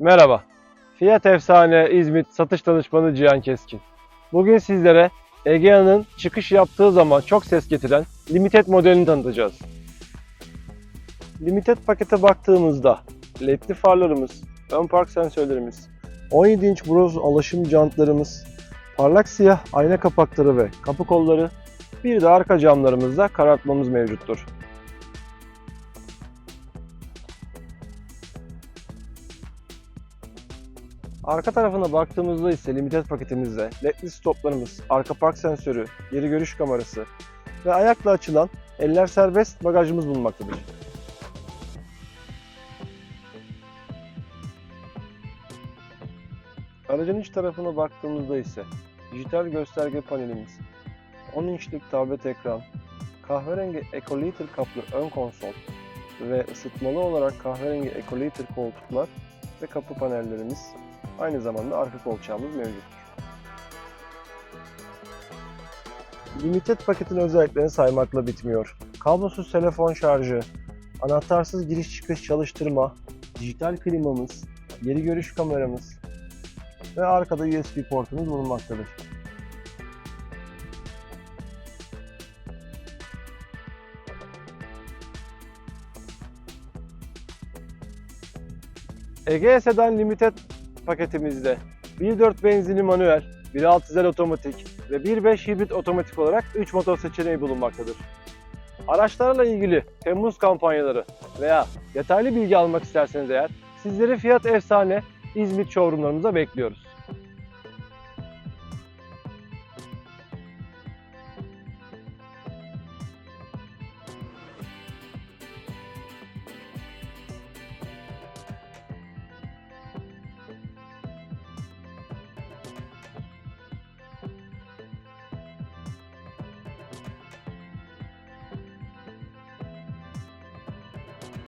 Merhaba. Fiyat Efsane İzmit satış danışmanı Cihan Keskin. Bugün sizlere Egea'nın çıkış yaptığı zaman çok ses getiren Limited modelini tanıtacağız. Limited pakete baktığımızda ledli farlarımız, ön park sensörlerimiz, 17 inç broz alaşım jantlarımız, parlak siyah ayna kapakları ve kapı kolları, bir de arka camlarımızda karartmamız mevcuttur. Arka tarafına baktığımızda ise limited paketimizde ledli stoplarımız, arka park sensörü, geri görüş kamerası ve ayakla açılan eller serbest bagajımız bulunmaktadır. Aracın iç tarafına baktığımızda ise dijital gösterge panelimiz, 10 inçlik tablet ekran, kahverengi Ecolater kaplı ön konsol ve ısıtmalı olarak kahverengi Ecolater koltuklar ve kapı panellerimiz Aynı zamanda arka kolçağımız mevcuttur. Limited paketin özelliklerini saymakla bitmiyor. Kablosuz telefon şarjı, anahtarsız giriş çıkış çalıştırma, dijital klimamız, geri görüş kameramız ve arkada USB portumuz bulunmaktadır. Egea Sedan Limited paketimizde 1.4 benzinli manuel, 1.6 dizel otomatik ve 1.5 hibrit otomatik olarak 3 motor seçeneği bulunmaktadır. Araçlarla ilgili Temmuz kampanyaları veya detaylı bilgi almak isterseniz eğer sizleri Fiyat Efsane İzmit showroomlarımıza bekliyoruz.